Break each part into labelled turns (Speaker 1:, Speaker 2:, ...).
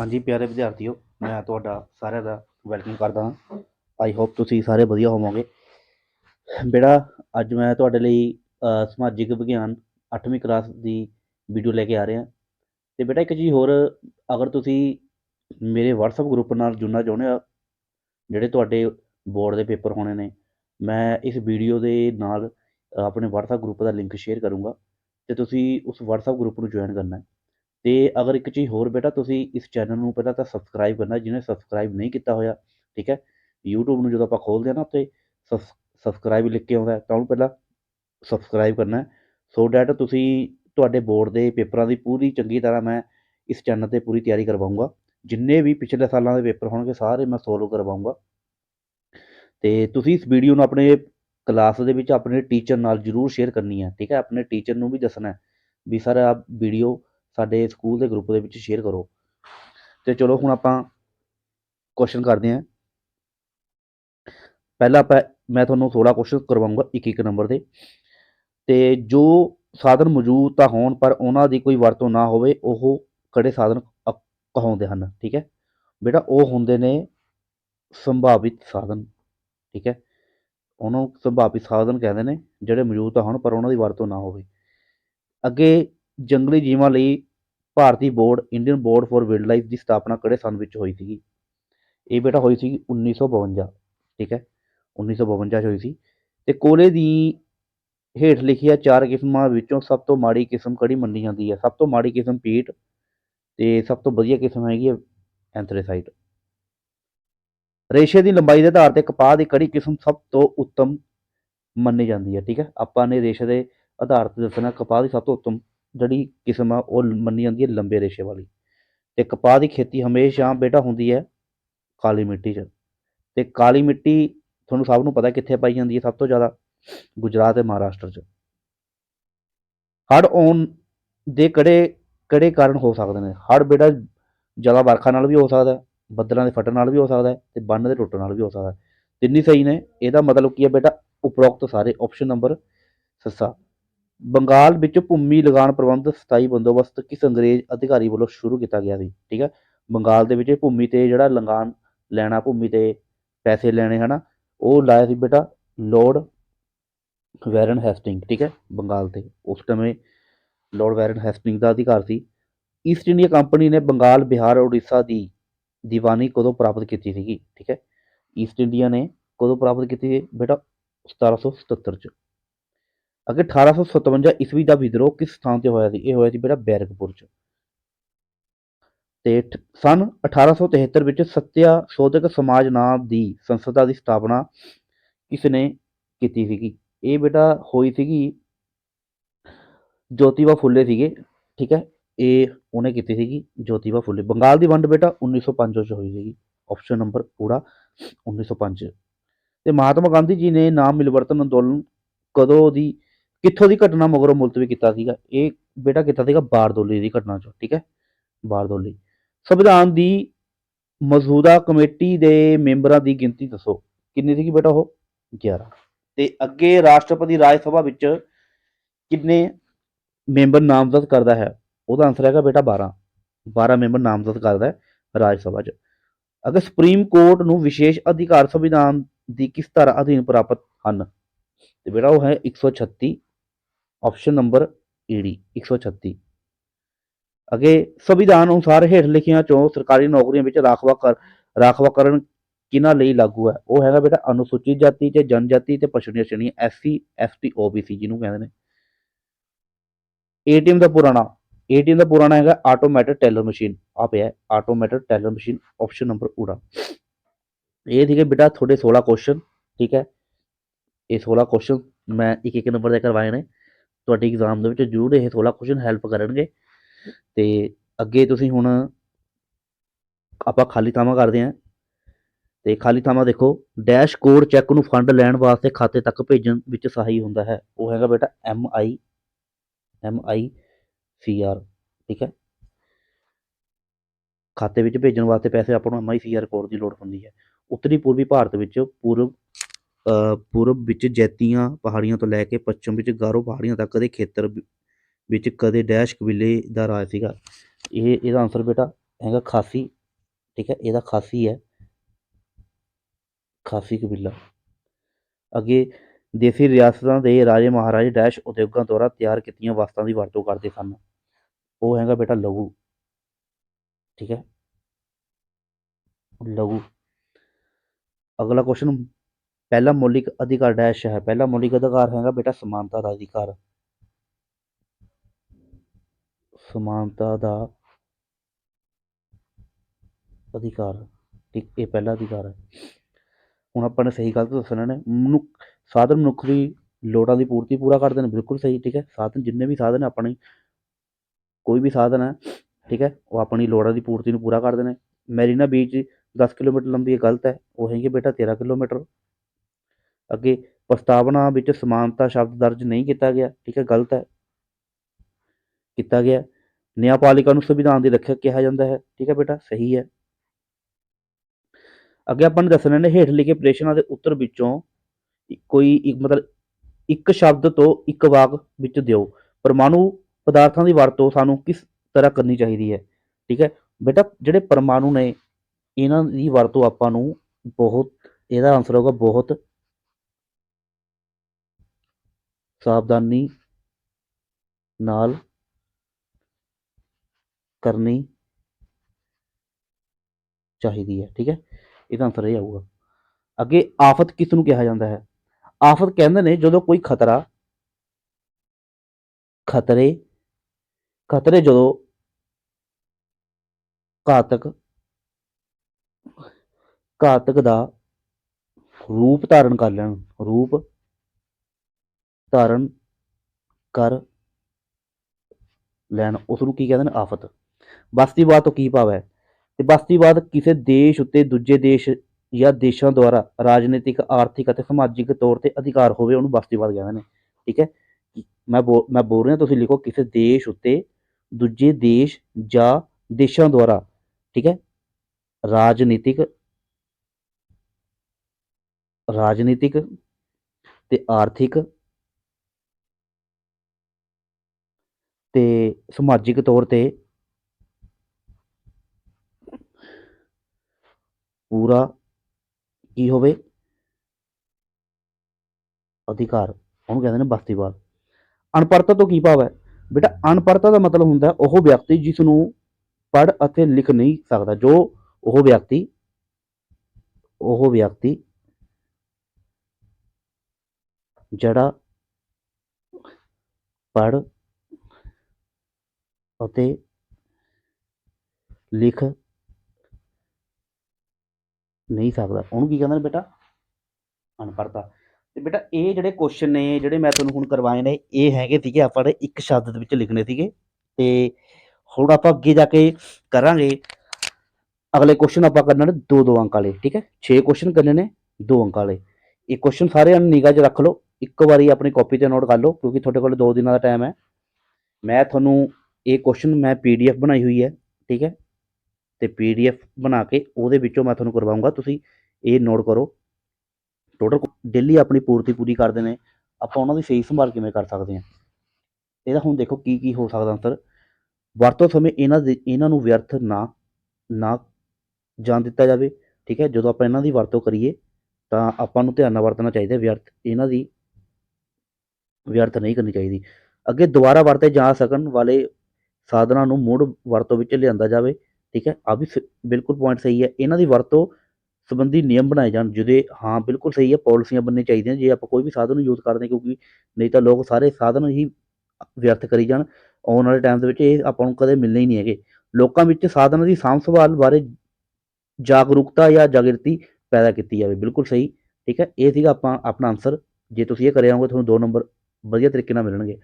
Speaker 1: ਹਾਂਜੀ, ਪਿਆਰੇ ਵਿਦਿਆਰਥੀਓ, ਮੈਂ ਤੁਹਾਡਾ ਸਾਰਿਆਂ ਦਾ ਵੈਲਕਮ ਕਰਦਾ ਹਾਂ। ਆਈ ਹੋਪ ਤੁਸੀਂ ਸਾਰੇ ਵਧੀਆ ਹੋਵੋਗੇ। ਬੇਟਾ ਅੱਜ ਮੈਂ ਤੁਹਾਡੇ ਲਈ ਸਮਾਜਿਕ ਵਿਗਿਆਨ 8ਵੀਂ ਕਲਾਸ ਦੀ ਵੀਡੀਓ ਲੈ ਕੇ ਆ ਰਿਹਾ। ਤੇ ਬੇਟਾ, ਇੱਕ ਚੀਜ਼ ਹੋਰ, ਅਗਰ ਤੁਸੀਂ ਮੇਰੇ WhatsApp ਗਰੁੱਪ ਨਾਲ ਜੁੜਨਾ ਚਾਹੁੰਦੇ ਹੋ, ਜਿਹੜੇ ਤੁਹਾਡੇ ਬੋਰਡ ਦੇ ਪੇਪਰ ਹੋਣੇ ਨੇ, ਮੈਂ ਇਸ ਵੀਡੀਓ ਦੇ ਨਾਲ ਆਪਣੇ WhatsApp ਗਰੁੱਪ ਦਾ ਲਿੰਕ ਸ਼ੇਅਰ ਕਰੂੰਗਾ। ਤੇ ਤੁਸੀਂ ਉਸ WhatsApp ਗਰੁੱਪ ਨੂੰ ਜੁਆਇਨ ਕਰਨਾ ਹੈ। ਅਤੇ ਅਗਰ ਇੱਕ ਚੀਜ਼ ਹੋਰ ਬੇਟਾ, ਤੁਸੀਂ ਇਸ ਚੈਨਲ ਨੂੰ ਪਹਿਲਾਂ ਤਾਂ ਸਬਸਕ੍ਰਾਈਬ ਕਰਨਾ, ਜਿਹਨੇ ਸਬਸਕ੍ਰਾਈਬ ਨਹੀਂ ਕੀਤਾ ਹੋਇਆ, ਠੀਕ ਹੈ? ਯੂਟਿਊਬ ਨੂੰ ਜਦੋਂ ਆਪਾਂ ਖੋਲਦੇ ਹਾਂ ਨਾ ਉੱਤੇ ਸਬਸਕ੍ਰਾਈਬ ਲਿਖ ਕੇ ਆਉਂਦਾ ਤਾਂ ਉਹਨੂੰ ਪਹਿਲਾਂ ਸਬਸਕ੍ਰਾਈਬ ਕਰਨਾ ਸੋ ਡੈਟ ਤੁਸੀਂ ਤੁਹਾਡੇ ਬੋਰਡ ਦੇ ਪੇਪਰਾਂ ਦੀ ਪੂਰੀ ਚੰਗੀ ਤਰ੍ਹਾਂ ਮੈਂ ਇਸ ਚੈਨਲ ਤੇ ਪੂਰੀ ਤਿਆਰੀ ਕਰਵਾਉਂਗਾ ਜਿੰਨੇ ਵੀ ਪਿਛਲੇ ਸਾਲਾਂ ਦੇ ਪੇਪਰ ਹੋਣਗੇ, ਸਾਰੇ ਮੈਂ ਸੋਲਵ ਕਰਵਾਉਂਗਾ ਤੇ ਤੁਸੀਂ ਇਸ ਵੀਡੀਓ ਨੂੰ ਆਪਣੇ ਕਲਾਸ ਦੇ ਵਿੱਚ ਆਪਣੇ ਟੀਚਰ ਨਾਲ ਜਰੂਰ ਸ਼ੇਅਰ ਕਰਨੀ ਹੈ, ਠੀਕ ਹੈ? ਆਪਣੇ ਟੀਚਰ ਨੂੰ ਵੀ ਦੱਸਣਾ ਵੀ ਸਰ ਆ ਵੀਡੀਓ ਸਾਡੇ ਸਕੂਲ ਦੇ ਗਰੁੱਪ ਦੇ ਵਿੱਚ ਸ਼ੇਅਰ ਕਰੋ। ਤੇ ਚਲੋ ਹੁਣ ਆਪਾਂ ਕੁਐਸਚਨ ਕਰਦੇ ਹਾਂ। ਪਹਿਲਾਂ ਆਪਾਂ, ਮੈਂ ਤੁਹਾਨੂੰ 16 ਕੁਐਸਚਨ ਕਰਵਾਉਂਗਾ ਇੱਕ ਇੱਕ ਨੰਬਰ ਦੇ। ਤੇ ਜੋ ਸਾਧਨ ਮੌਜੂਦ ਤਾਂ ਹੋਣ, ਪਰ ਉਹਨਾਂ ਦੀ ਕੋਈ ਵਰਤੋਂ ਨਾ ਹੋਵੇ, ਉਹ ਕਿਹੜੇ ਸਾਧਨ ਅ- ਕਹਾਉਂਦੇ ਹਨ? ਠੀਕ ਹੈ? ਬੇਟਾ, ਉਹ ਹੁੰਦੇ ਨੇ ਸੰਭਾਵਿਤ ਸਾਧਨ। ਠੀਕ ਹੈ? ਉਹਨਾਂ ਨੂੰ ਸੰਭਾਵਿਤ ਸਾਧਨ ਕਹਿੰਦੇ ਨੇ, ਜਿਹੜੇ ਮੌਜੂਦ ਤਾਂ ਹੋਣ, ਪਰ ਉਹਨਾਂ ਦੀ ਵਰਤੋਂ ਨਾ ਹੋਵੇ। ਅੱਗੇ ਜੰਗਲੀ ਜੀਵਾਂ ਲਈ ਭਾਰਤੀ board, Indian board for wildlife ਦੀ ਸਥਾਪਨਾ ਕਿਹੜੇ ਸੰਨ ਵਿੱਚ ਹੋਈ ਸੀਗੀ? ਇਹ ਬੇਟਾ ਹੋਈ ਸੀ 1952 ਠੀਕ ਹੈ? 1952 ਚ ਹੋਈ ਸੀ ਤੇ ਕੋਲੇ ਦੀ ਹੇਠ ਲਿਖੀਆਂ ਚਾਰ ਕਿਸਮਾਂ ਵਿੱਚੋਂ ਸਭ ਤੋਂ ਮਾੜੀ ਕਿਸਮ ਕਿਹੜੀ ਮੰਨੀ ਜਾਂਦੀ ਹੈ? ਸਭ ਤੋਂ ਮਾੜੀ ਕਿਸਮ ਪੀਟ ਤੇ ਸਭ ਤੋਂ ਵਧੀਆ ਕਿਸਮ ਹੈਗੀ ਹੈ ਐਂਥਰੇਸਾਈਟ। ਰੇਸ਼ੇ ਦੀ ਲੰਬਾਈ ਦੇ ਆਧਾਰ ਤੇ ਕਪਾਹ ਦੀ ਕਿਹੜੀ ਕਿਸਮ ਸਭ ਤੋਂ ਉੱਤਮ ਮੰਨੀ ਜਾਂਦੀ ਹੈ? ਠੀਕ ਹੈ? ਆਪਾਂ ਨੇ ਰੇਸ਼ੇ ਦੇ ਆਧਾਰ ਤੇ ਦੱਸਣਾ, ਕਪਾਹ ਦੀ ਸਭ ਤੋਂ ਉੱਤਮ ਜਿਹੜੀ ਕਿਸਮ ਆ, ਉਹ ਮੰਨੀ ਜਾਂਦੀ ਹੈ ਲੰਬੇ ਰੇਸ਼ੇ ਵਾਲੀ। ਤੇ ਕਪਾਹ ਦੀ ਖੇਤੀ ਹਮੇਸ਼ਾ ਬੇਟਾ ਹੁੰਦੀ ਹੈ ਕਾਲੀ ਮਿੱਟੀ 'ਚ। ਤੇ ਕਾਲੀ ਮਿੱਟੀ ਤੁਹਾਨੂੰ ਸਭ ਨੂੰ ਪਤਾ ਕਿੱਥੇ ਪਾਈ ਜਾਂਦੀ ਹੈ ਸਭ ਤੋਂ ਜ਼ਿਆਦਾ, ਗੁਜਰਾਤ ਤੇ ਮਹਾਰਾਸ਼ਟਰ 'ਚ। ਹੜ੍ਹ ਆਉਣ ਦੇ ਕਿਹੜੇ ਕਿਹੜੇ ਕਾਰਨ ਹੋ ਸਕਦੇ ਨੇ। ਹੜ੍ਹ ਬੇਟਾ ਜ਼ਿਆਦਾ ਵਰਖਾ ਨਾਲ ਵੀ ਹੋ ਸਕਦਾ ਬੱਦਲਾਂ ਦੇ ਫਟਣ ਨਾਲ ਵੀ ਹੋ ਸਕਦਾ ਹੈ ਤੇ ਬੰਨ ਦੇ ਟੁੱਟਣ ਨਾਲ ਵੀ ਹੋ ਸਕਦਾ ਹੈ। ਤਿੰਨੀ ਸਹੀ ਨੇ, ਇਹਦਾ ਮਤਲਬ ਕੀ ਹੈ ਬੇਟਾ, ਉਪਰੋਕਤ ਸਾਰੇ ਆਪਸ਼ਨ ਨੰਬਰ ਸੱਸਾ। ਬੰਗਾਲ ਵਿੱਚ ਭੂਮੀ ਲਗਾਨ ਪ੍ਰਬੰਧ ਸਥਾਈ ਬੰਦੋਬਸਤ ਕਿਸ ਅੰਗਰੇਜ਼ ਅਧਿਕਾਰੀ ਵੱਲੋਂ ਸ਼ੁਰੂ ਕੀਤਾ ਗਿਆ ਸੀ? ਠੀਕ ਹੈ। ਬੰਗਾਲ ਦੇ ਵਿੱਚ ਭੂਮੀ ਤੇ ਜਿਹੜਾ ਲਗਾਨ ਲੈਣਾ, ਭੂਮੀ ਤੇ ਪੈਸੇ ਲੈਣੇ, ਹਨਾ, ਉਹ ਲਾਇਆ ਸੀ ਬੇਟਾ ਲੋਰਡ ਵੈਰਨ ਹੈਸਟਿੰਗ ਠੀਕ ਹੈ, ਬੰਗਾਲ ਤੇ। ਉਸ ਸਮੇਂ ਲੋਰਡ ਵੈਰਨ ਹੈਸਟਿੰਗ ਦਾ ਅਧਿਕਾਰ ਸੀ। ਈਸਟ ਇੰਡੀਆ ਕੰਪਨੀ ਨੇ ਬੰਗਾਲ, ਬਿਹਾਰ, ਉੜੀਸਾ ਦੀ ਦੀਵਾਨੀ ਕਦੋਂ ਪ੍ਰਾਪਤ ਕੀਤੀ ਸੀਗੀ? ਠੀਕ ਹੈ। ਈਸਟ ਇੰਡੀਆ ਨੇ ਕਦੋਂ ਪ੍ਰਾਪਤ ਕੀਤੀ ਸੀ? ਬੇਟਾ 1777 ਚ। ਅੱਗੇ 1857 ਈਸਵੀ ਦਾ ਵਿਦਰੋਹ ਕਿਸ ਸਥਾਨ ਤੇ ਹੋਇਆ ਸੀ? ਇਹ ਹੋਇਆ ਸੀ ਬੇਟਾ ਬੈਰਕਪੁਰ ਚ। ਤੇ ਠ- ਸਨ 1873 ਵਿੱਚ ਸਤਿਆ ਸੋਧਕ ਸਮਾਜ ਨਾਮ ਦੀ ਸੰਸਥਾ ਦੀ ਸਥਾਪਨਾ ਕਿਸ ਨੇ ਕੀਤੀ ਸੀਗੀ? ਇਹ ਬੇਟਾ ਹੋਈ ਸੀਗੀ ਜੋਤੀਬਾ ਫੁੱਲੇ ਸੀਗੇ, ਠੀਕ ਹੈ? ਇਹ ਉਹਨੇ ਕੀਤੀ ਸੀਗੀ ਜੋਤੀਬਾ ਫੁੱਲੇ। ਬੰਗਾਲ ਦੀ ਵੰਡ ਬੇਟਾ 1905 ਚ ਹੋਈ ਸੀਗੀ। ਆਪਸ਼ਨ ਨੰਬਰ ਪੂਰਾ 1905 ਤੇ ਮਹਾਤਮਾ ਗਾਂਧੀ ਜੀ ਨੇ ਨਾਮ ਮਿਲਵਰਤਨ ਅੰਦੋਲਨ ਕਦੋਂ ਦੀ ਕਿੱਥੋਂ ਦੀ ਘਟਨਾ ਮਗਰੋਂ ਮੁਲਤਵੀ ਕੀਤਾ ਸੀਗਾ? ਇਹ ਬੇਟਾ ਕੀਤਾ ਸੀਗਾ ਬਾਰਦੋਲੀ ਦੀ ਘਟਨਾ ਚੋਂ, ਠੀਕ ਹੈ? ਬਾਰਦੋਲੀ ਸੰਵਿਧਾਨ ਦੀ ਮੌਜੂਦਾ ਕਮੇਟੀ ਦੇ ਮੈਂਬਰਾਂ ਦੀ ਗਿਣਤੀ ਦੱਸੋ। ਕਿੰਨੀ ਸੀਗੀ ਬੇਟਾ ਉਹ? 11 ਤੇ ਅੱਗੇ ਰਾਸ਼ਟਰਪਤੀ ਰਾਜ ਸਭਾ ਵਿੱਚ ਕਿੰਨੇ ਮੈਂਬਰ ਨਾਮਜ਼ਦ ਕਰਦਾ ਹੈ? ਉਹਦਾ ਆਨਸਰ ਹੈਗਾ ਬੇਟਾ 12 12 ਮੈਂਬਰ ਨਾਮਜ਼ਦ ਕਰਦਾ ਹੈ ਰਾਜ ਸਭਾ 'ਚ। ਅਗਰ ਸੁਪਰੀਮ ਕੋਰਟ ਨੂੰ ਵਿਸ਼ੇਸ਼ ਅਧਿਕਾਰ ਸੰਵਿਧਾਨ ਦੀ ਕਿਸ ਧਾਰਾ ਅਧੀਨ ਪ੍ਰਾਪਤ ਹਨ? ਤੇ ਬੇਟਾ ਉਹ ਹੈ 136 ਆਪਸ਼ਨ ਨੰਬਰ ਈਡੀ 136 ਅੱਗੇ ਸੰਵਿਧਾਨ ਅਨੁਸਾਰ ਹੇਠ ਲਿਖੀਆਂ ਚੋਂ ਸਰਕਾਰੀ ਨੌਕਰੀਆਂ ਵਿੱਚ ਰਾਖਵਾ ਕਰ ਰਾਖਵਾਕਰਨ ਕਿਹਨਾਂ ਲਈ ਲਾਗੂ ਹੈ? ਉਹ ਹੈਗਾ ਬੇਟਾ ਅਨੁਸੂਚਿਤ ਜਾਤੀ ਤੇ ਜਨਜਾਤੀ ਤੇ ਪਛੜੀਆਂ ਸ਼੍ਰੇਣੀਆਂ ਐਸਸੀ ਐਸਟੀ ਓਬੀਸੀ ਜਿਹਨੂੰ ਕਹਿੰਦੇ ਨੇ। ਏਟੀਐਮ ਦਾ ਪੁਰਾਣਾ ਏਟੀਐਮ ਦਾ ਪੁਰਾਣਾ ਹੈਗਾ ਆਟੋਮੈਟਿਕ ਟੈਲਰ ਮਸ਼ੀਨ ਆ ਪਿਆ automatic teller machine option number ਉੜਾ ਇਹ ਸੀਗੇ ਬੇਟਾ ਤੁਹਾਡੇ 16 ਕੁਐਸਚਨ ਠੀਕ ਹੈ। ਇਹ 16 ਕੁਐਸਚਨ ਮੈਂ ਇੱਕ ਇੱਕ ਨੰਬਰ ਦੇ ਕਰਵਾਏ ਨੇ। ਤੁਹਾਡੇ ਐਗਜ਼ਾਮ ਦੇ ਵਿੱਚ ਜ਼ਰੂਰ ਇਹ 16 ਕੁਐਸਚਨ ਹੈਲਪ ਕਰਨਗੇ। ਤੇ ਅੱਗੇ ਤੁਸੀਂ ਹੁਣ ਆਪਾਂ ਖਾਲੀ ਥਾਵਾਂ ਕਰਦੇ ਹਾਂ। ਤੇ ਖਾਲੀ ਥਾਵਾਂ ਦੇਖੋ ਡੈਸ਼ ਕੋਡ ਚੈੱਕ ਨੂੰ ਫੰਡ ਲੈਣ ਵਾਸਤੇ ਖਾਤੇ ਤੱਕ ਭੇਜਣ ਵਿੱਚ ਸਹਾਈ ਹੁੰਦਾ ਹੈ। ਉਹ ਹੈਗਾ ਬੇਟਾ M I M I C R ਠੀਕ ਹੈ? ਖਾਤੇ ਵਿੱਚ ਭੇਜਣ ਵਾਸਤੇ ਪੈਸੇ ਆਪਾਂ ਨੂੰ M I C R code ਦੀ ਲੋੜ ਹੁੰਦੀ ਹੈ। ਉੱਤਰੀ ਪੂਰਬੀ ਭਾਰਤ ਵਿੱਚ ਪੂਰਬ ਪੂਰਬ ਵਿੱਚ ਜੈਤੀਆਂ ਪਹਾੜੀਆਂ ਤੋਂ ਲੈ ਕੇ ਪੱਛਮ ਵਿੱਚ ਗਾਰੋ ਪਹਾੜੀਆਂ ਤੱਕ ਦੇ ਖੇਤਰ ਵਿੱਚ ਕਦੇ ਡੈਸ਼ ਕਬੀਲੇ ਦਾ ਰਾਜ ਸੀਗਾ। ਇਹ, ਇਹਦਾ ਆਨਸਰ ਬੇਟਾ ਹੈਗਾ ਖਾਸੀ, ਠੀਕ ਹੈ, ਇਹਦਾ ਖਾਸੀ ਹੈ। ਖਾਸੀ ਕਬੀਲਾ। ਅੱਗੇ ਦੇਸੀ ਰਿਆਸਤਾਂ ਦੇ ਰਾਜੇ ਮਹਾਰਾਜੇ ਡੈਸ਼ ਉਦਯੋਗਾਂ ਦੁਆਰਾ ਤਿਆਰ ਕੀਤੀਆਂ ਵਸਤਾਂ ਦੀ ਵਰਤੋਂ ਕਰਦੇ ਸਨ। ਉਹ ਹੈਗਾ ਬੇਟਾ ਲਘੂ ਠੀਕ ਹੈ। ਲਘੂ ਅਗਲਾ ਕੁਐਸਚਨ ਪਹਿਲਾ ਮੌਲਿਕ ਅਧਿਕਾਰ ਡੈਸ਼ ਹੈ। ਪਹਿਲਾ ਮੌਲਿਕ ਅਧਿਕਾਰ ਹੈਗਾ ਬੇਟਾ ਸਮਾਨਤਾ ਦਾ ਅਧਿਕਾਰ। ਸਮਾਨਤਾ ਦਾ ਅਧਿਕਾਰ। ਠੀਕ, ਇਹ ਪਹਿਲਾ ਅਧਿਕਾਰ ਹੈ। ਹੁਣ ਆਪਾਂ ਨੇ ਸਹੀ ਗਲਤ ਦੱਸਣਾ ਨੇ। ਮਨੁੱਖ, ਸਾਧਨ ਮਨੁੱਖ ਦੀ ਲੋੜਾਂ ਦੀ ਪੂਰਤੀ ਪੂਰਾ ਕਰਦੇ ਨੇ ਬਿਲਕੁਲ ਸਹੀ, ਠੀਕ ਹੈ। ਸਾਧਨ ਜਿੰਨੇ ਵੀ ਸਾਧਨ ਆਪਣੇ ਕੋਈ ਵੀ ਸਾਧਨ ਹੈ, ਠੀਕ ਹੈ, ਉਹ ਆਪਣੀ ਲੋੜਾਂ ਦੀ ਪੂਰਤੀ ਨੂੰ ਪੂਰਾ ਕਰਦੇ ਨੇ ਮੈਰੀਨਾ ਬੀਚ 10 ਕਿਲੋਮੀਟਰ ਲੰਬੀ ਹੈ ਗਲਤ ਹੈ। ਉਹ ਹੈਗੀ ਬੇਟਾ 13 ਕਿਲੋਮੀਟਰ। ਅੱਗੇ ਪ੍ਰਸਤਾਵਨਾ ਵਿੱਚ ਸਮਾਨਤਾ ਸ਼ਬਦ ਦਰਜ ਨਹੀਂ ਕੀਤਾ ਗਿਆ, ਠੀਕ ਹੈ, ਗਲਤ ਹੈ। ਕੀਤਾ ਗਿਆ। ਨਿਆਂਪਾਲਿਕਾ ਨੂੰ ਸੰਵਿਧਾਨ ਦੀ ਰੱਖਿਆ ਕਿਹਾ ਜਾਂਦਾ ਹੈ, ਠੀਕ ਹੈ ਬੇਟਾ, ਸਹੀ ਹੈ। ਅੱਗੇ ਆਪਾਂ ਨੇ ਦੱਸਣਾ ਨੇ ਹੇਠ ਲਿਖੇ ਪ੍ਰੇਸ਼ਨਾਂ ਦੇ ਉੱਤਰ ਵਿੱਚੋਂ ਕੋਈ ਇੱਕ ਮਤਲਬ ਇੱਕ ਸ਼ਬਦ ਤੋਂ ਇੱਕ ਵਾਕ ਵਿੱਚ ਦਿਓ। ਪਰਮਾਣੂ ਪਦਾਰਥਾਂ ਦੀ ਵਰਤੋਂ ਸਾਨੂੰ ਕਿਸ ਤਰ੍ਹਾਂ ਕਰਨੀ ਚਾਹੀਦੀ ਹੈ, ਠੀਕ ਹੈ। ਬੇਟਾ, ਜਿਹੜੇ ਪਰਮਾਣੂ ਨੇ, ਇਹਨਾਂ ਦੀ ਵਰਤੋਂ ਆਪਾਂ ਨੂੰ ਬਹੁਤ, ਇਹਦਾ ਆਨਸਰ ਹੋਗਾ ਬਹੁਤ ਸਾਵਧਾਨੀ ਨਾਲ ਕਰਨੀ ਚਾਹੀਦੀ ਹੈ, ਠੀਕ ਹੈ? ਇਹਦਾ ਆਨਸਰ ਇਹ ਆਊਗਾ। ਅੱਗੇ ਆਫਤ ਕਿਸ ਨੂੰ ਕਿਹਾ ਜਾਂਦਾ ਹੈ? ਆਫਤ ਕਹਿੰਦੇ ਨੇ ਜਦੋਂ ਕੋਈ ਖਤਰਾ, ਖਤਰੇ ਖਤਰੇ ਜਦੋਂ ਘਾਤਕ ਘਾਤਕ ਦਾ ਰੂਪ ਧਾਰਨ ਕਰ ਲੈਣ, ਰੂਪ ਧਾਰਨ ਕਰ ਲੈਣ। ਉਸ ਨੂੰ ਕੀ ਕਹਿੰਦੇ ਨੇ? ਆਫਤ। ਬਸਤੀਵਾਦ ਤੋਂ ਕੀ ਭਾਵ ਹੈ? ਤੇ ਬਸਤੀਵਾਦ ਕਿਸੇ ਦੇਸ਼ ਉੱਤੇ ਦੂਜੇ ਦੇਸ਼ ਜਾਂ ਦੇਸ਼ਾਂ ਦੁਆਰਾ ਰਾਜਨੀਤਿਕ, ਆਰਥਿਕ ਅਤੇ ਸਮਾਜਿਕ ਤੌਰ ਤੇ ਅਧਿਕਾਰ ਹੋਵੇ, ਉਹਨੂੰ ਬਸਤੀਵਾਦ ਕਹਿੰਦੇ ਨੇ। ਠੀਕ ਹੈ? ਮੈਂ ਬੋ, ਮੈਂ ਬੋਲ ਰਿਹਾ, ਤੁਸੀਂ ਲਿਖੋ। ਕਿਸੇ ਦੇਸ਼ ਉੱਤੇ ਦੂਜੇ ਦੇਸ਼ ਜਾਂ ਦੇਸ਼ਾਂ ਦੁਆਰਾ, ਠੀਕ ਹੈ? ਰਾਜਨੀਤਿਕ ਰਾਜਨੀਤਿਕ ਤੇ ਆਰਥਿਕ ਤੇ ਸਮਾਜਿਕ ਤੌਰ ਤੇ ਪੂਰਾ ਕੀ ਹੋਵੇ? ਅਧਿਕਾਰ, ਉਹਨੂੰ ਕਹਿੰਦੇ ਨੇ ਬਸਤੀਵਾਦ। ਅਨਪੜ੍ਹਤਾ ਤੋਂ ਕੀ ਭਾਵ ਹੈ? ਬੇਟਾ ਅਨਪੜ੍ਹਤਾ ਦਾ ਮਤਲਬ ਹੁੰਦਾ ਉਹ ਵਿਅਕਤੀ ਜਿਸ ਨੂੰ ਪੜ੍ਹ ਅਤੇ ਲਿਖ ਨਹੀਂ ਸਕਦਾ। ਜੋ ਉਹ ਵਿਅਕਤੀ ਉਹ ਵਿਅਕਤੀ ਜਿਹੜਾ ਪੜ੍ਹ ਅਤੇ ਲਿਖ ਨਹੀਂ ਸਕਦਾ। ਉਹਨੂੰ ਕੀ ਕਹਿੰਦੇ ਨੇ ਬੇਟਾ? ਅਨਪੜ੍ਹਤਾ। ਤੇ ਬੇਟਾ, ਇਹ ਜਿਹੜੇ ਕੁਐਸਚਨ ਨੇ, ਜਿਹੜੇ ਮੈਂ ਤੁਹਾਨੂੰ ਹੁਣ ਕਰਵਾਏ ਨੇ, ਇਹ ਹੈਗੇ ਸੀਗੇ ਆਪਾਂ ਨੇ ਇੱਕ ਸ਼ਬਦ ਦੇ ਵਿੱਚ ਲਿਖਣੇ ਸੀਗੇ। ਤੇ ਹੁਣ ਆਪਾਂ ਅੱਗੇ ਜਾ ਕੇ ਕਰਾਂਗੇ। ਅਗਲੇ ਕੁਐਸਚਨ ਆਪਾਂ ਕਰਨਾ ਨੇ ਦੋ ਦੋ ਅੰਕ ਵਾਲੇ, ਠੀਕ ਹੈ? 6 ਕੁਐਸਚਨ ਕਰਨੇ ਨੇ ਦੋ ਅੰਕ ਵਾਲੇ। ਇਹ ਕੁਐਸਚਨ ਸਾਰਿਆਂ ਨੂੰ ਨਿਗਾਹ 'ਚ ਰੱਖ ਲਓ। ਇੱਕ ਵਾਰੀ ਆਪਣੀ ਕਾਪੀ ਤੇ ਨੋਟ ਕਰ ਲਓ, ਕਿਉਂਕਿ ਤੁਹਾਡੇ ਕੋਲ ਦੋ ਦਿਨਾਂ ਦਾ ਟਾਈਮ ਹੈ। ਮੈਂ ਤੁਹਾਨੂੰ ਇਹ ਕੁਐਸਚਨ ਮੈਂ ਪੀਡੀਐਫ ਬਣਾਈ ਹੋਈ ਹੈ, ਠੀਕ ਹੈ? ਤੇ ਪੀਡੀਐਫ ਬਣਾ ਕੇ ਉਹਦੇ ਵਿੱਚੋਂ ਮੈਂ ਤੁਹਾਨੂੰ ਕਰਵਾਉਂਗਾ, ਤੁਸੀਂ ਇਹ ਨੋਟ ਕਰੋ। ਟੋਟਲ ਡੇਲੀ ਆਪਣੀ ਪੂਰਤੀ ਪੂਰੀ ਕਰਦੇ ਨੇ, ਆਪਾਂ ਉਹਨਾਂ ਦੀ ਸਹੀ ਸੰਭਾਲ ਕਿਵੇਂ ਕਰ ਸਕਦੇ ਹਾਂ? ਇਹਦਾ ਹੁਣ ਦੇਖੋ ਕੀ ਕੀ ਹੋ ਸਕਦਾ ਅੰਤਰ ਵਰਤੋਂ ਸਮੇਂ ਇਹਨਾਂ ਦੇ, ਇਹਨਾਂ ਨੂੰ ਵਿਅਰਥ ਨਾ ਨਾ ਜਾਣ ਦਿੱਤਾ ਜਾਵੇ, ਠੀਕ ਹੈ? ਜਦੋਂ ਆਪਾਂ ਇਹਨਾਂ ਦੀ ਵਰਤੋਂ ਕਰੀਏ, ਤਾਂ ਆਪਾਂ ਨੂੰ ਧਿਆਨ ਨਾਲ ਵਰਤਣਾ ਚਾਹੀਦਾ ਵਿਅਰਥ, ਇਹਨਾਂ ਦੀ ਵਿਅਰਥ ਨਹੀਂ ਕਰਨੀ ਚਾਹੀਦੀ। ਅੱਗੇ ਦੁਬਾਰਾ ਵਰਤੇ ਜਾ ਸਕਣ ਵਾਲੇ ਸਾਧਨਾਂ ਨੂੰ ਮੁੜ ਵਰਤੋਂ ਵਿੱਚ ਲਿਆਂਦਾ ਜਾਵੇ, ਠੀਕ ਹੈ? ਆ ਵੀ ਸ- ਬਿਲਕੁਲ ਪੁਆਇੰਟ ਸਹੀ ਹੈ। ਇਹਨਾਂ ਦੀ ਵਰਤੋਂ ਸੰਬੰਧੀ ਨਿਯਮ ਬਣਾਏ ਜਾਣ, ਜਿਹਦੇ, ਹਾਂ, ਬਿਲਕੁਲ ਸਹੀ ਹੈ ਪਾਲਿਸੀਆਂ ਬਣਨੀਆਂ ਚਾਹੀਦੀਆਂ, ਜੇ ਆਪਾਂ ਕੋਈ ਵੀ ਸਾਧਨ ਨੂੰ ਯੂਜ਼ ਕਰਦੇ ਕਿਉਂਕਿ ਨਹੀਂ ਤਾਂ ਲੋਕ ਸਾਰੇ ਸਾਧਨ ਹੀ ਵਿਅਰਥ ਕਰੀ ਜਾਣ, ਆਉਣ ਵਾਲੇ ਟਾਈਮ ਦੇ ਵਿੱਚ ਇਹ ਆਪਾਂ ਨੂੰ ਕਦੇ ਮਿਲਣੇ ਹੀ ਨਹੀਂ ਹੈਗੇ। ਲੋਕਾਂ ਵਿੱਚ ਸਾਧਨਾਂ ਦੀ ਸਾਂਭ ਸੰਭਾਲ ਬਾਰੇ ਜਾਗਰੂਕਤਾ ਜਾਂ ਜਾਗ੍ਰਿਤੀ ਪੈਦਾ ਕੀਤੀ ਜਾਵੇ, ਬਿਲਕੁਲ ਸਹੀ, ਠੀਕ ਹੈ? ਇਹ ਸੀਗਾ ਆਪਾਂ, ਆਪਣਾ ਆਨਸਰ ਜੇ ਤੁਸੀਂ ਇਹ ਕਰਿਆ ਹੋਗੇ ਤੁਹਾਨੂੰ ਦੋ ਨੰਬਰ ਵਧੀਆ ਤਰੀਕੇ ਨਾਲ ਮਿਲਣਗੇ।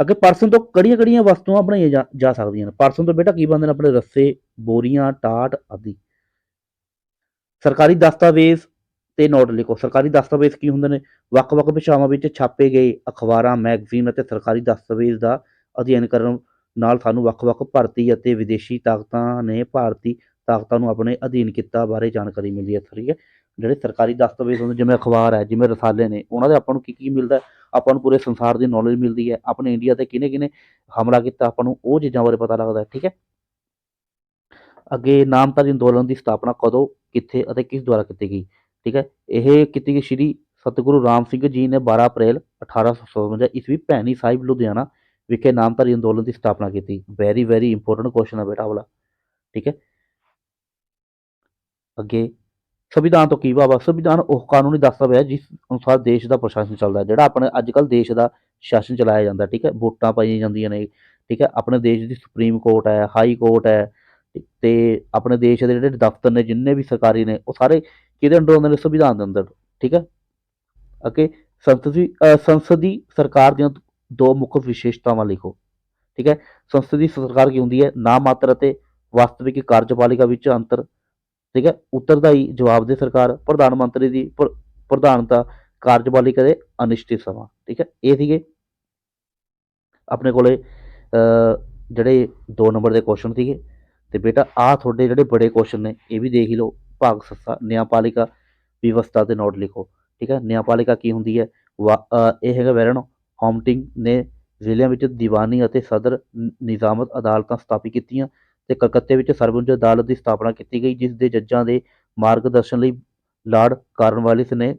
Speaker 1: ਅੱਗੇ ਪਰਸਨ ਤੋਂ ਕਿਹੜੀਆਂ ਕਿਹੜੀਆਂ ਵਸਤੂਆਂ ਬਣਾਈਆਂ ਜਾ, ਜਾ ਸਕਦੀਆਂ ਨੇ। ਪਰਸਨ ਤੋਂ ਬੇਟਾ ਕੀ ਬਣਦੇ ਨੇ ਆਪਣੇ ਰੱਸੇ ਬੋਰੀਆਂ ਟਾਟ ਆਦਿ। ਸਰਕਾਰੀ ਦਸਤਾਵੇਜ਼ ਤੇ ਨੋਟ ਲਿਖੋ। ਸਰਕਾਰੀ ਦਸਤਾਵੇਜ਼ ਕੀ ਹੁੰਦੇ ਨੇ? ਵੱਖ-ਵੱਖ ਭਾਸ਼ਾਵਾਂ ਵਿੱਚ ਛਾਪੇ ਗਏ ਅਖਬਾਰਾਂ ਮੈਗਜ਼ੀਨ ਅਤੇ ਸਰਕਾਰੀ ਦਸਤਾਵੇਜ਼ ਦਾ ਅਧਿਐਨ ਕਰਨ ਨਾਲ ਸਾਨੂੰ ਵੱਖ-ਵੱਖ ਭਾਰਤੀ ਅਤੇ ਵਿਦੇਸ਼ੀ ਤਾਕਤਾਂ ਨੇ ਭਾਰਤੀ ਤਾਕਤਾਂ ਨੂੰ ਆਪਣੇ ਅਧੀਨ ਕੀਤਾ, ਬਾਰੇ ਜਾਣਕਾਰੀ ਮਿਲਦੀ ਹੈ ਠੀਕ ਹੈ। ਜਿਹੜੇ ਸਰਕਾਰੀ ਦਸਤਾਵੇਜ਼ ਹੁੰਦੇ, ਜਿਵੇਂ ਅਖਬਾਰ ਹੈ, ਜਿਵੇਂ ਰਸਾਲੇ ਨੇ, ਉਹਨਾਂ ਦੇ ਆਪਾਂ ਨੂੰ ਕੀ ਕੀ ਮਿਲਦਾ ਆਪਾਂ ਨੂੰ ਪੂਰੇ ਸੰਸਾਰ ਦੀ ਨੌਲੇਜ ਮਿਲਦੀ ਹੈ। ਆਪਣੇ ਇੰਡੀਆ ਤੇ ਕਿਹਨੇ ਕਿਹਨੇ ਹਮਲਾ ਕੀਤਾ, ਆਪਾਂ ਨੂੰ ਉਹ ਚੀਜ਼ਾਂ ਬਾਰੇ ਪਤਾ ਲੱਗਦਾ ਠੀਕ ਹੈ। ਅੱਗੇ ਨਾਮਧਾਰੀ ਅੰਦੋਲਨ ਦੀ ਸਥਾਪਨਾ ਕਦੋਂ, ਕਿੱਥੇ ਅਤੇ ਕਿਸ ਦੁਆਰਾ ਕੀਤੀ ਗਈ, ਠੀਕ ਹੈ। ਇਹ ਕੀਤੀ ਗਈ ਸ਼੍ਰੀ ਸਤਿਗੁਰੂ ਰਾਮ ਸਿੰਘ ਜੀ ਨੇ 12 ਅਪ੍ਰੈਲ 1857 ਈਸਵੀ ਭੈਣੀ ਸਾਹਿਬ, ਲੁਧਿਆਣਾ ਵਿਖੇ ਨਾਮਧਾਰੀ ਅੰਦੋਲਨ ਦੀ ਸਥਾਪਨਾ ਕੀਤੀ। ਵੈਰੀ ਵੈਰੀ ਇੰਪੋਰਟੈਂਟ ਕੁਐਸਚਨ ਹੈ ਬੇਟਾ ਵਾਲਾ, ਠੀਕ ਹੈ। ਅੱਗੇ। ਸੰਵਿਧਾਨ ਤੋਂ ਕੀ ਭਾਵ ਆ ਸੰਵਿਧਾਨ ਉਹ ਕਾਨੂੰਨੀ ਦਸਤਾਵੇਜ਼ ਹੈ ਜਿਸ ਅਨੁਸਾਰ ਦੇਸ਼ ਦਾ ਪ੍ਰਸ਼ਾਸਨ ਚੱਲਦਾ ਜਿਹੜਾ ਆਪਣੇ ਅੱਜ ਕੱਲ੍ਹ ਦੇਸ਼ ਦਾ ਸ਼ਾਸਨ ਚਲਾਇਆ ਜਾਂਦਾ ਠੀਕ ਹੈ? ਵੋਟਾਂ ਪਾਈਆਂ ਜਾਂਦੀਆਂ ਨੇ ਠੀਕ ਹੈ? ਆਪਣੇ ਦੇਸ਼ ਦੀ ਸੁਪਰੀਮ ਕੋਰਟ ਹੈ ਹਾਈ ਕੋਰਟ ਹੈ ਤੇ- ਆਪਣੇ ਦੇਸ਼ ਦੇ ਜਿਹੜੇ ਦਫ਼ਤਰ ਨੇ ਜਿੰਨੇ ਵੀ ਸਰਕਾਰੀ ਨੇ ਉਹ ਸਾਰੇ ਕਿਹਦੇ ਅੰਡਰ ਆਉਂਦੇ ਨੇ? ਸੰਵਿਧਾਨ ਦੇ ਅੰਦਰ ਠੀਕ ਹੈ? ਅੱਗੇ ਸੰਸਦੀ ਅ, ਸੰਸਦੀ ਸਰਕਾਰ ਦੀਆਂ ਦੋ ਮੁੱਖ ਵਿਸ਼ੇਸ਼ਤਾਵਾਂ ਲਿਖੋ ਠੀਕ ਹੈ? ਸੰਸਦੀ ਸਰਕਾਰ ਕੀ ਹੁੰਦੀ ਹੈ? ਨਾਮ ਮਾਤਰ ਅਤੇ ਵਾਸਤਵਿਕ ਕਾਰਜਪਾਲਿਕਾ ਵਿੱਚ ਅੰਤਰ ਠੀਕ ਹੈ, ਉੱਤਰਦਾਈ ਜਵਾਬ ਦੇ ਸਰਕਾਰ, ਪ੍ਰਧਾਨ ਮੰਤਰੀ ਦੀ ਪ੍ਰ- ਪ੍ਰਧਾਨਤਾ ਕਾਰਜਵਾਲੀ ਦੇ ਅਨਿਸ਼ਚਿਤ ਸਮਾਂ, ਠੀਕ ਹੈ, ਇਹ ਸੀਗੇ ਆਪਣੇ ਕੋਲੇ ਜਿਹੜੇ 2 ਨੰਬਰ ਦੇ ਕੁਐਸਚਨ ਸੀਗੇ, ਤੇ ਬੇਟਾ ਆਹ ਤੁਹਾਡੇ ਜਿਹੜੇ ਬੜੇ ਕੁਐਸਚਨ ਨੇ, ਇਹ ਵੀ ਦੇਖ ਹੀ ਲਓ, ਭਾਗ ਸੱਸਾ, ਨਿਆਂਪਾਲਿਕਾ ਵਿਵਸਥਾ 'ਤੇ ਨੋਟ ਲਿਖੋ, ਠੀਕ ਹੈ, ਨਿਆਂਪਾਲਿਕਾ ਕੀ ਹੁੰਦੀ ਹੈ, ਵਾ- ਇਹ ਹੈਗਾ ਵੈਰਨ ਹੌਮਟਿੰਗ ਨੇ ਜ਼ਿਲ੍ਹਿਆਂ ਵਿੱਚ ਦੀਵਾਨੀ ਅਤੇ ਸਦਰ ਨਿਜ਼ਾਮਤ ਅਦਾਲਤਾਂ ਸਥਾਪਿਤ ਕੀਤੀਆਂ ਤੇ ਕਲਕੱਤੇ ਵਿੱਚ ਸਰਵਉੱਚ ਅਦਾਲਤ ਦੀ ਸਥਾਪਨਾ ਕੀਤੀ ਗਈ, ਜਿਸ ਦੇ ਜੱਜਾਂ ਦੇ ਮਾਰਗਦਰਸ਼ਨ ਲਈ ਲਾਰਡ ਕਾਰਨਵਾਲਿਸ ਨੇ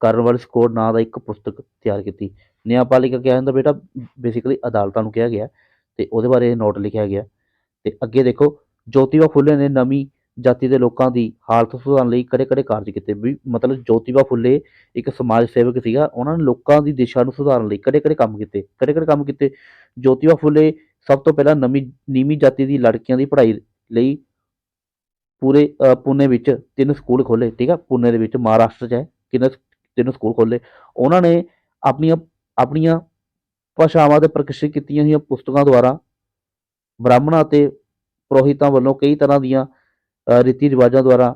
Speaker 1: ਕਾਰਨਵਾਲਿਸ ਕੋਡ ਨਾਂ ਦਾ ਇੱਕ ਪੁਸਤਕ ਤਿਆਰ ਕੀਤੀ। ਨਿਆਂਪਾਲਿਕਾ ਕਿਹਾ ਜਾਂਦਾ ਬੇਟਾ, ਬੇਸਿਕਲੀ ਅਦਾਲਤਾਂ ਨੂੰ ਕਿਹਾ ਗਿਆ ਤੇ ਉਹਦੇ ਬਾਰੇ ਨੋਟ ਲਿਖਿਆ ਗਿਆ। ਤੇ ਅੱਗੇ ਦੇਖੋ, ਜੋਤੀਬਾ ਫੁੱਲੇ ਨੇ ਨਵੀਂ ਜਾਤੀ ਦੇ ਲੋਕਾਂ ਦੀ ਹਾਲਤ ਸੁਧਾਰਨ ਲਈ ਕਿਹੜੇ ਕਿਹੜੇ ਕਾਰਜ ਕੀਤੇ। ਵੀ ਮਤਲਬ ਜੋਤੀਬਾ ਫੁੱਲੇ ਇੱਕ ਸਮਾਜ ਸੇਵਕ ਸੀਗਾ, ਉਹਨਾਂ ਨੇ ਲੋਕਾਂ ਦੀ ਦਿਸ਼ਾ ਨੂੰ ਸੁਧਾਰਨ ਲਈ ਕਿਹੜੇ ਕਿਹੜੇ ਕੰਮ ਕੀਤੇ ਕਿਹੜੇ ਕਿਹੜੇ ਕੰਮ ਕੀਤੇ। ਜੋਤੀਬਾ ਫੁੱਲੇ ਸਭ ਤੋਂ ਪਹਿਲਾਂ ਨਵੀਂ, ਨੀਵੀਂ ਜਾਤੀ ਦੀ ਲੜਕੀਆਂ ਦੀ ਪੜ੍ਹਾਈ ਲਈ ਪੂਰੇ ਪੁਨੇ ਵਿੱਚ ਤਿੰਨ ਸਕੂਲ ਖੋਲੇ ਠੀਕ ਆ? ਪੁਨੇ ਦੇ ਵਿੱਚ ਮਹਾਰਾਸ਼ਟਰ 'ਚ ਹੈ, ਤਿੰਨ ਤਿੰਨ ਸਕੂਲ ਖੋਲੇ ਉਹਨਾਂ ਨੇ ਆਪਣੀਆਂ ਆਪਣੀਆਂ ਭਾਸ਼ਾਵਾਂ ਤੇ ਪ੍ਰਕਾਸ਼ਿਤ ਕੀਤੀਆਂ ਹੋਈਆਂ ਪੁਸਤਕਾਂ ਦੁਆਰਾ ਬ੍ਰਾਹਮਣਾਂ ਅਤੇ ਪੁਰੋਹਿਤਾਂ ਵੱਲੋਂ ਕਈ ਤਰ੍ਹਾਂ ਦੀਆਂ ਰੀਤੀ ਰਿਵਾਜਾਂ ਦੁਆਰਾ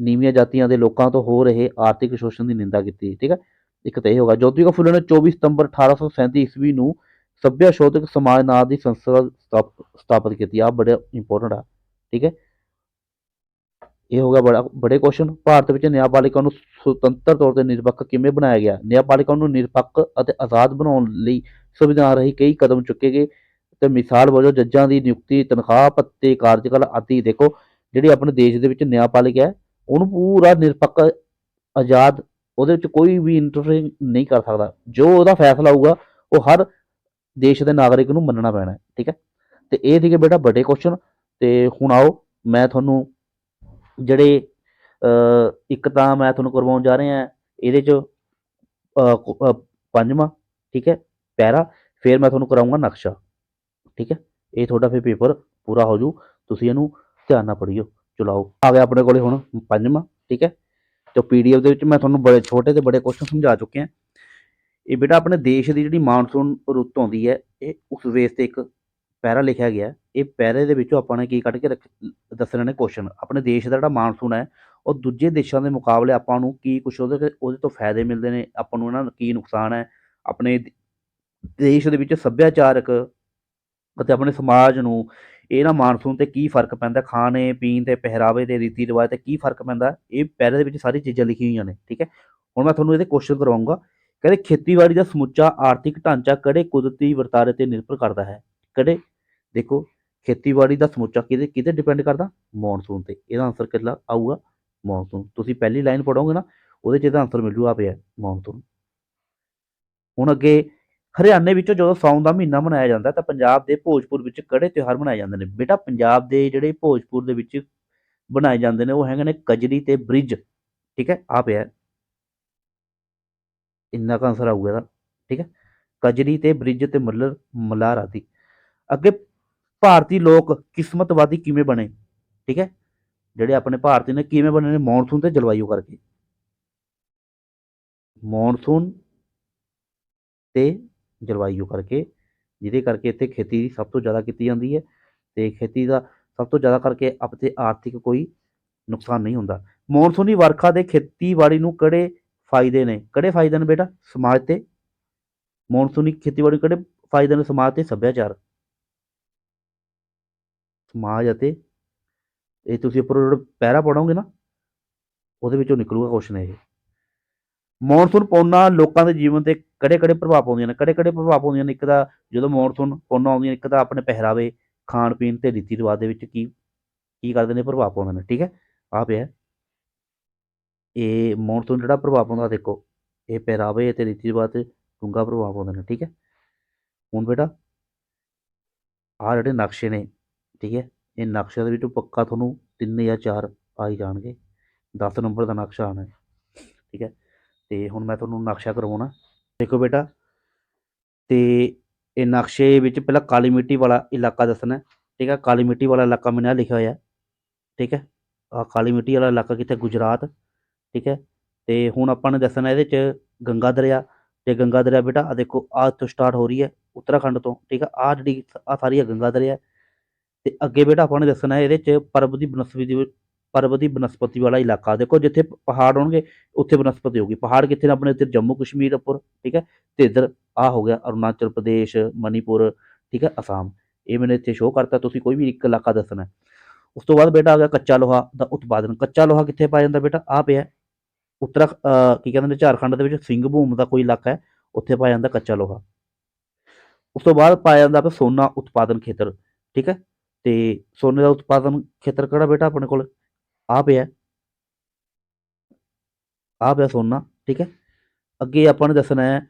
Speaker 1: ਨੀਵੀਆਂ ਜਾਤੀਆਂ ਦੇ ਲੋਕਾਂ ਤੋਂ ਹੋ ਰਹੇ ਆਰਥਿਕ ਸ਼ੋਸ਼ਣ ਦੀ ਨਿੰਦਾ ਕੀਤੀ, ਠੀਕ ਹੈ ਇੱਕ ਤਾਂ ਇਹ ਹੋਗਾ ਜੋਤੀਬਾ ਫੁੱਲੇ ਨੇ 24 ਸਤੰਬਰ 1837 ਈਸਵੀ ਨੂੰ ਸੱਭਿਆ ਸ਼ੋਧਕ ਸਮਾਜ ਨਾਂ ਦੀ ਸੰਸਥਾ ਸਥਾਪ- ਸਥਾਪਿਤ ਕੀਤੀ। ਆ ਬੜਾ ਇੰਪੋਰਟੈਂਟ ਆ, ਠੀਕ ਹੈ? ਇਹ ਹੋ ਗਿਆ ਬੜਾ, ਬੜੇ ਕੁਐਸਚਨ ਭਾਰਤ ਵਿੱਚ ਨਿਆਂਪਾਲਿਕਾ ਨੂੰ ਸੁਤੰਤਰ ਤੌਰ ਤੇ ਨਿਰਪੱਖ ਕਿਵੇਂ ਬਣਾਇਆ ਗਿਆ? ਨਿਆਂਪਾਲਿਕਾ ਨੂੰ ਨਿਰਪੱਖ ਅਤੇ ਆਜ਼ਾਦ ਬਣਾਉਣ ਲਈ ਸੰਵਿਧਾਨ ਰਹੀ ਕਈ ਕਦਮ ਚੁੱਕੇ ਗਏ ਤੇ ਮਿਸਾਲ ਵਜੋਂ ਜੱਜਾਂ ਦੀ ਨਿਯੁਕਤੀ, ਤਨਖਾਹ, ਭੱਤੇ, ਕਾਰਜਕਾਲ ਆਦਿ, ਦੇਖੋ, ਜਿਹੜੀ ਆਪਣੇ ਦੇਸ਼ ਦੇ ਵਿੱਚ ਨਿਆਂਪਾਲਿਕਾ ਹੈ, ਉਹਨੂੰ ਪੂਰਾ ਨਿਰਪੱਖ, ਆਜ਼ਾਦ, ਉਹਦੇ ਵਿੱਚ ਕੋਈ ਵੀ ਇੰਟਰਫੇਅਰ ਨਹੀਂ ਕਰ ਸਕਦਾ। ਜੋ ਉਹਦਾ ਫੈਸਲਾ ਹੋਊਗਾ, ਉਹ ਹਰ ਦੇਸ਼ ਦੇ ਨਾਗਰਿਕ ਨੂੰ ਮੰਨਣਾ ਪੈਣਾ ਠੀਕ ਹੈ? ਤੇ ਇਹ ਸੀਗੇ ਬੇਟਾ ਵੱਡੇ ਕੁਐਸਚਨ ਤੇ ਹੁਣ ਆਓ ਮੈਂ ਤੁਹਾਨੂੰ ਜਿਹੜੇ ਇੱਕ ਤਾਂ ਮੈਂ ਤੁਹਾਨੂੰ ਕਰਵਾਉਣ ਜਾ ਰਿਹਾ, ਇਹਦੇ ਚ ਪੰਜਵਾਂ, ਠੀਕ ਹੈ? ਪੈਰਾ, ਫਿਰ ਮੈਂ ਤੁਹਾਨੂੰ ਕਰਾਉਂਗਾ ਨਕਸ਼ਾ, ਠੀਕ ਹੈ? ਇਹ ਤੁਹਾਡਾ ਫਿਰ ਪੇਪਰ ਪੂਰਾ ਹੋ ਜੂ, ਤੁਸੀਂ ਇਹਨੂੰ ਧਿਆਨ ਨਾਲ ਪੜ੍ਹਿਓ, ਚਲਾਓ। ਆ ਗਿਆ ਆਪਣੇ ਕੋਲੇ ਹੁਣ ਪੰਜਵਾਂ, ਠੀਕ ਹੈ? ਤੇ ਪੀਡੀਐਫ ਦੇ ਵਿੱਚ ਮੈਂ ਤੁਹਾਨੂੰ ਬੜੇ ਛੋਟੇ ਤੇ ਬੜੇ ਕੁਐਸਚਨ ਸਮਝਾ ਚੁੱਕਿਆ। ਇਹ ਬੇਟਾ ਆਪਣੇ ਦੇਸ਼ ਦੀ ਜਿਹੜੀ ਮਾਨਸੂਨ ਰੁੱਤ ਆਉਂਦੀ ਹੈ, ਇਹ ਉਸ ਵੇਸ ਤੇ ਇੱਕ ਪੈਰਾ ਲਿਖਿਆ ਗਿਆ ਇਹ ਪੈਰੇ ਦੇ ਵਿੱਚੋਂ ਆਪਾਂ ਨੇ ਕੀ ਕੱਢ ਕੇ ਰੱਖ, ਦੱਸਣੇ ਨੇ ਕੁਐਸਚਨ ਆਪਣੇ ਦੇਸ਼ ਦਾ ਜਿਹੜਾ ਮਾਨਸੂਨ ਹੈ, ਉਹ ਦੂਜੇ ਦੇਸ਼ਾਂ ਦੇ ਮੁਕਾਬਲੇ ਆਪਾਂ ਨੂੰ ਕੀ ਕੁਛ ਉਹਦੇ ਉਹਦੇ ਤੋਂ ਫਾਇਦੇ ਮਿਲਦੇ ਨੇ, ਆਪਾਂ ਨੂੰ ਇਹਨਾਂ ਦਾ ਕੀ ਨੁਕਸਾਨ ਹੈ। ਆਪਣੇ ਦੇਸ਼ ਦੇ ਵਿੱਚ ਸੱਭਿਆਚਾਰਕ ਅਤੇ ਆਪਣੇ ਸਮਾਜ ਨੂੰ ਇਹਨਾਂ ਮਾਨਸੂਨ ਤੇ ਕੀ ਫ਼ਰਕ ਪੈਂਦਾ, ਖਾਣੇ, ਪੀਣ ਤੇ ਪਹਿਰਾਵੇ ਤੇ ਰੀਤੀ ਰਿਵਾਜ ਤੇ ਕੀ ਫ਼ਰਕ ਪੈਂਦਾ, ਇਹ ਪੈਰੇ ਦੇ ਵਿੱਚ ਸਾਰੀ ਚੀਜ਼ਾਂ ਲਿਖੀਆਂ ਹੋਈਆਂ ਨੇ, ਠੀਕ ਹੈ? ਹੁਣ ਮੈਂ ਤੁਹਾਨੂੰ ਇਹਦੇ ਕੁਐਸਚਨ ਕਰਵਾਉਂਗਾ। ਕਹਿੰਦੇ ਖੇਤੀਬਾੜੀ ਦਾ ਸਮੁੱਚਾ ਆਰਥਿਕ ਢਾਂਚਾ ਕਿਹੜੇ ਕੁਦਰਤੀ ਵਰਤਾਰੇ ਤੇ ਨਿਰਭਰ ਕਰਦਾ ਹੈ? ਕਿਹੜੇ? ਦੇਖੋ, ਖੇਤੀਬਾੜੀ ਦਾ ਸਮੁੱਚਾ ਕਿਹਦੇ ਕਿਤੇ ਡਿਪੈਂਡ ਕਰਦਾ? ਮੌਨਸੂਨ ਤੇ। ਇਹਦਾ ਆਨਸਰ ਕਿੱਲਾ ਆਊਗਾ? ਮੌਨਸੂਨ। ਤੁਸੀਂ ਪਹਿਲੀ ਲਾਈਨ ਪੜੋਗੇ ਨਾ, ਉਹਦੇ 'ਚ ਇਹਦਾ ਆਨਸਰ ਮਿਲ ਜੂਗਾ ਪਿਆ ਮੌਨਸੂਨ। ਹੁਣ ਅੱਗੇ, ਹਰਿਆਣੇ ਵਿੱਚੋਂ ਜਦੋਂ ਸਾਉਣ ਦਾ ਮਹੀਨਾ ਮਨਾਇਆ ਜਾਂਦਾ, ਤਾਂ ਪੰਜਾਬ ਦੇ ਭੋਜਪੁਰ ਵਿੱਚ ਕਿਹੜੇ ਤਿਉਹਾਰ ਮਨਾਏ ਜਾਂਦੇ ਨੇ? ਬੇਟਾ, ਪੰਜਾਬ ਦੇ ਜਿਹੜੇ ਭੋਜਪੁਰ ਦੇ ਵਿੱਚ ਬਣਾਏ ਜਾਂਦੇ ਨੇ, ਉਹ ਹੈਗੇ ਨੇ ਕਜਰੀ ਤੇ ਬ੍ਰਿਜ। ਠੀਕ ਹੈ? ਆ ਪਿਆ। ਇੰਨਾ ਕੁ ਆਨਸਰ ਆਊਗਾ ਇਹਦਾ, ਠੀਕ ਹੈ? ਕਜਰੀ ਤੇ ਬ੍ਰਿਜ ਤੇ ਮੱਲਰ, ਮਲਾਰ ਆਦਿ। ਅੱਗੇ ਭਾਰਤੀ ਲੋਕ ਕਿਸਮਤਵਾਦੀ ਕਿਵੇਂ ਬਣੇ? ਠੀਕ ਹੈ? ਜਿਹੜੇ ਆਪਣੇ ਭਾਰਤੀ ਨੇ ਕਿਵੇਂ ਬਣੇ ਨੇ? ਮੌਨਸੂਨ ਤੇ ਜਲਵਾਯੂ ਕਰਕੇ। ਮੌਨਸੂਨ ਤੇ ਜਲਵਾਯੂ ਕਰਕੇ, ਜਿਹਦੇ ਕਰਕੇ ਇੱਥੇ ਖੇਤੀ ਸਭ ਤੋਂ ਜ਼ਿਆਦਾ ਕੀਤੀ ਜਾਂਦੀ ਹੈ ਤੇ ਖੇਤੀ ਦਾ ਸਭ ਤੋਂ ਜ਼ਿਆਦਾ ਕਰਕੇ ਆਪਣੇ ਆਰਥਿਕ ਕੋਈ ਨੁਕਸਾਨ ਨਹੀਂ ਹੁੰਦਾ। ਮੌਨਸੂਨੀ ਵਰਖਾ ਦੇ ਖੇਤੀਬਾੜੀ ਨੂੰ ਕਿਹੜੇ ਫਾਇਦੇ ਨੇ। ਕਿਹੜੇ ਫਾਇਦੇ ਨੇ ਬੇਟਾ? ਸਮਾਜ ਤੇ। ਮੌਨਸੂਨੀ ਖੇਤੀਬਾੜੀ ਨੂੰ ਕਿਹੜੇ ਫਾਇਦੇ ਨੇ? ਸਮਾਜ ਤੇ ਸੱਭਿਆਚਾਰ। ਸਮਾਜ ਅਤੇ ਇਹ ਤੁਸੀਂ ਉੱਪਰ ਜਿਹੜਾ ਪੈਰਾ ਪੜੋਗੇ ਨਾ, ਉਹਦੇ ਵਿੱਚੋਂ ਨਿਕਲੂਗਾ ਕੁਐਸਚਨ ਇਹ। ਮੌਨਸੂਨ ਪੌਣਾ ਲੋਕਾਂ ਦੇ ਜੀਵਨ ਤੇ ਕਿਹੜੇ ਕਿਹੜੇ ਪ੍ਰਭਾਵ ਪਾਉਂਦੀਆਂ ਨੇ? ਕਿਹੜੇ ਕਿਹੜੇ ਪ੍ਰਭਾਵ ਪਾਉਂਦੀਆਂ ਨੇ? ਇੱਕ ਤਾਂ ਜਦੋਂ ਮੌਨਸੂਨ ਪੌਣਾ ਆਉਂਦੀਆਂ ਨੇ, ਇੱਕ ਤਾਂ ਆਪਣੇ ਪਹਿਰਾਵੇ ਖਾਣ ਪੀਣ ਤੇ ਰੀਤੀ ਰਿਵਾਜ ਦੇ ਵਿੱਚ ਕੀ ਕੀ ਕਰਦੇ ਨੇ? ਪ੍ਰਭਾਵ ਪਾਉਂਦੇ ਨੇ। ਠੀਕ ਹੈ? ਆ ਪਿਆ। ਇਹ ਮੌਨਸੂਨ ਜਿਹੜਾ ਪ੍ਰਭਾਵ ਪਾਉਂਦਾ ਦੇਖੋ, ਇਹ ਪਹਿਰਾਵੇ ਅਤੇ ਰੀਤੀ ਰਿਵਾਜ 'ਤੇ ਡੂੰਘਾ ਪ੍ਰਭਾਵ ਪਾਉਂਦੇ ਨੇ, ਠੀਕ ਹੈ? ਹੁਣ ਬੇਟਾ ਆਹ ਜਿਹੜੇ ਨਕਸ਼ੇ ਨੇ, ਠੀਕ ਹੈ? ਇਹ ਨਕਸ਼ਿਆਂ ਦੇ ਵਿੱਚੋਂ ਪੱਕਾ ਤੁਹਾਨੂੰ ਤਿੰਨ ਜਾਂ ਚਾਰ ਆ ਹੀ ਜਾਣਗੇ। 10 ਨੰਬਰ ਦਾ ਨਕਸ਼ਾ ਆਉਣਾ ਹੈ, ਠੀਕ ਹੈ? ਤੇ ਹੁਣ ਮੈਂ ਤੁਹਾਨੂੰ ਨਕਸ਼ਾ ਕਰਵਾਉਣਾ। ਦੇਖੋ ਬੇਟਾ, ਤੇ ਇਹ ਨਕਸ਼ੇ ਵਿੱਚ ਪਹਿਲਾਂ ਕਾਲੀ ਮਿੱਟੀ ਵਾਲਾ ਇਲਾਕਾ ਦੱਸਣਾ ਠੀਕ ਹੈ? ਕਾਲੀ ਮਿੱਟੀ ਵਾਲਾ ਇਲਾਕਾ ਮੈਨੇ ਆਹ ਲਿਖਿਆ ਹੋਇਆ, ਠੀਕ ਹੈ? ਆ ਕਾਲੀ ਮਿੱਟੀ ਵਾਲਾ ਇਲਾਕਾ ਕਿੱਥੇ? ਗੁਜਰਾਤ। ਠੀਕ ਹੈ? ਤੇ ਹੁਣ ਆਪਾਂ ਨੇ ਦੱਸਣਾ ਇਹਦੇ ਚ ਗੰਗਾ ਦਰਿਆ, ਤੇ ਗੰਗਾ ਦਰਿਆ ਬੇਟਾ ਆ ਦੇਖੋ ਆ ਇੱਥੋਂ ਸਟਾਰਟ ਹੋ ਰਹੀ ਹੈ ਉੱਤਰਾਖੰਡ ਤੋਂ, ਠੀਕ ਹੈ? ਆ ਜਿਹੜੀ ਆ ਸਾਰੀ ਆ ਗੰਗਾ ਦਰਿਆ ਤੇ ਅੱਗੇ ਬੇਟਾ ਆਪਾਂ ਨੇ ਦੱਸਣਾ ਇਹਦੇ ਚ ਪਰਬ ਦੀ ਬਨਸਪਤੀ ਪਰਬ ਦੀ ਬਨਸਪਤੀ ਵਾਲਾ ਇਲਾਕਾ, ਦੇਖੋ ਜਿੱਥੇ ਪਹਾੜ ਹੋਣਗੇ, ਉੱਥੇ ਬਨਸਪਤੀ ਹੋਗੀ ਪਹਾੜ ਕਿੱਥੇ ਨੇ ਆਪਣੇ ਇੱਧਰ ਜੰਮੂ ਕਸ਼ਮੀਰ ਉੱਪਰ, ਠੀਕ ਹੈ? ਤੇ ਇੱਧਰ ਆ ਹੋ ਗਿਆ ਅਰੁਣਾਚਲ ਪ੍ਰਦੇਸ਼, ਮਨੀਪੁਰ, ਠੀਕ ਹੈ? ਅਸਾਮ। ਇਹ ਮੈਨੇ ਇੱਥੇ ਸ਼ੋਅ ਕਰਤਾ, ਤੁਸੀਂ ਕੋਈ ਵੀ ਇੱਕ ਇਲਾਕਾ ਦੱਸਣਾ ਉਸ ਤੋਂ ਬਾਅਦ ਬੇਟਾ ਆ ਗਿਆ ਕੱਚਾ ਲੋਹਾ ਦਾ ਉਤਪਾਦਨ। ਕੱਚਾ ਲੋਹਾ ਕਿੱਥੇ ਪਾਇਆ ਜਾਂਦਾ ਬੇਟਾ? ਆ ਪਿਆ ਉੱਤਰਾ ਕੀ ਕਹਿੰਦੇ ਨੇ, ਝਾਰਖੰਡ ਦੇ ਵਿੱਚ ਸਿੰਘ ਭੂਮ ਦਾ ਕੋਈ ਇਲਾਕਾ ਹੈ, ਉੱਥੇ ਪਾਇਆ ਜਾਂਦਾ ਕੱਚਾ ਲੋਹਾ। ਉਸ ਤੋਂ ਬਾਅਦ ਪਾਇਆ ਜਾਂਦਾ ਆਪਣਾ ਸੋਨਾ ਉਤਪਾਦਨ ਖੇਤਰ, ਠੀਕ ਹੈ? ਤੇ ਸੋਨੇ ਦਾ ਉਤਪਾਦਨ ਖੇਤਰ ਕਿਹੜਾ ਬੇਟਾ ਆਪਣੇ ਕੋਲ? ਆ ਪਿਆ। ਆ ਪਿਆ ਸੋਨਾ, ਠੀਕ ਹੈ? ਅੱਗੇ ਆਪਾਂ ਨੇ ਦੱਸਣਾ ਹੈ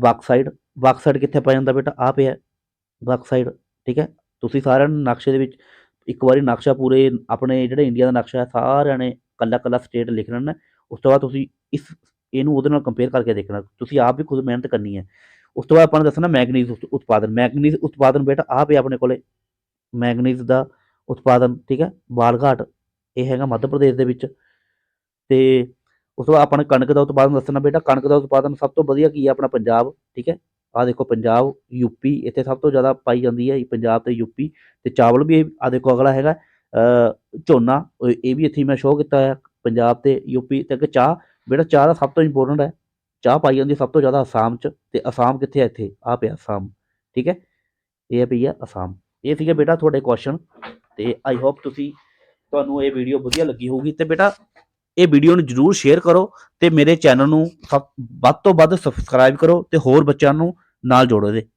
Speaker 1: ਬਾਕਸਾਈਡ। ਬਾਕਸਾਈਡ ਕਿੱਥੇ ਪਾਇਆ ਜਾਂਦਾ ਬੇਟਾ? ਆ ਪਿਆ ਬਾਕਸਾਈਡ, ਠੀਕ ਹੈ? ਤੁਸੀਂ ਸਾਰਿਆਂ ਨੇ ਨਕਸ਼ੇ ਦੇ ਵਿੱਚ ਇੱਕ ਵਾਰੀ ਨਕਸ਼ਾ ਪੂਰੇ ਆਪਣੇ ਜਿਹੜੇ ਇੰਡੀਆ ਦਾ ਨਕਸ਼ਾ ਹੈ, ਸਾਰਿਆਂ ਨੇ ਕੱਲਾ ਕੱਲਾ ਸਟੇਟ ਲਿਖ ਲੈਣਾ ਉਸ ਤੋਂ ਬਾਅਦ ਤੁਸੀਂ ਇਸ, ਇਹਨੂੰ ਉਹਦੇ ਨਾਲ ਕੰਪੇਅਰ ਕਰਕੇ ਦੇਖਣਾ। ਤੁਸੀਂ ਆਪ ਵੀ ਖੁਦ ਮਿਹਨਤ ਕਰਨੀ ਹੈ। ਉਸ ਤੋਂ ਬਾਅਦ ਆਪਾਂ ਨੂੰ ਦੱਸਣਾ ਮੈਗਨੀਜ਼ ਉਤ- ਉਤਪਾਦਨ। ਮੈਗਨੀਜ਼ ਉਤਪਾਦਨ ਬੇਟਾ, ਆਪ ਹੀ ਆਪਣੇ ਕੋਲੇ ਮੈਗਨੀਜ਼ ਦਾ ਉਤਪਾਦਨ, ਠੀਕ ਹੈ ਬਾਲਘਾਟ ਇਹ ਹੈਗਾ ਮੱਧ ਪ੍ਰਦੇਸ਼ ਦੇ ਵਿੱਚ। ਤੇ ਉਸ ਤੋਂ ਬਾਅਦ ਆਪਾਂ ਨੇ ਕਣਕ ਦਾ ਉਤਪਾਦਨ ਦੱਸਣਾ ਬੇਟਾ। ਕਣਕ ਦਾ ਉਤਪਾਦਨ ਸਭ ਤੋਂ ਵਧੀਆ ਕੀ ਹੈ ਆਪਣਾ ਪੰਜਾਬ, ਠੀਕ ਹੈ। ਆ ਦੇਖੋ ਪੰਜਾਬ ਯੂਪੀ ਇੱਥੇ ਸਭ ਤੋਂ ਜ਼ਿਆਦਾ ਪਾਈ ਜਾਂਦੀ ਹੈ ਇਹ ਪੰਜਾਬ ਤੇ ਯੂਪੀ ਤੇ ਚਾਵਲ ਵੀ ਆ ਦੇਖੋ ਅਗਲਾ ਹੈਗਾ ਝੋਨਾ ਉਹ ਇਹ ਵੀ ਇੱਥੇ ਮੈਂ ਸ਼ੋਅ ਕੀਤਾ ਹੋਇਆ। ਪੰਜਾਬ ਤੇ ਯੂਪੀ ਤੇ ਅੱਗੇ ਚਾਹ, ਬੇਟਾ ਚਾਹ ਦਾ ਸਭ ਤੋਂ ਇੰਪੋਰਟੈਂਟ ਹੈ। ਚਾਹ ਪਾਈ ਜਾਂਦੀ ਸਭ ਤੋਂ ਜ਼ਿਆਦਾ ਅਸਾਮ ਚ ਤੇ ਅਸਾਮ ਕਿੱਥੇ ਹੈ ਇੱਥੇ? ਆ ਪਿਆ ਅਸਾਮ, ਠੀਕ ਹੈ? ਇਹ ਪਈ ਆ ਅਸਾਮ। ਇਹ ਸੀਗਾ ਬੇਟਾ ਤੁਹਾਡੇ ਕੁਐਸਚਨ ਤੇ ਆਈ ਹੋਪ ਤੁਸੀਂ ਤੁਹਾਨੂੰ ਇਹ ਵੀਡੀਓ ਵਧੀਆ ਲੱਗੀ ਹੋਊਗੀ ਤੇ ਬੇਟਾ ਇਹ ਵੀਡੀਓ ਨੂੰ ਜਰੂਰ ਸ਼ੇਅਰ ਕਰੋ ਤੇ ਮੇਰੇ ਚੈਨਲ ਨੂੰ ਸਭ, ਵੱਧ ਤੋਂ ਵੱਧ ਸਬਸਕ੍ਰਾਈਬ ਕਰੋ ਤੇ ਹੋਰ ਬੱਚਿਆਂ ਨੂੰ ਨਾਲ ਜੋੜੋ ਇਹਦੇ।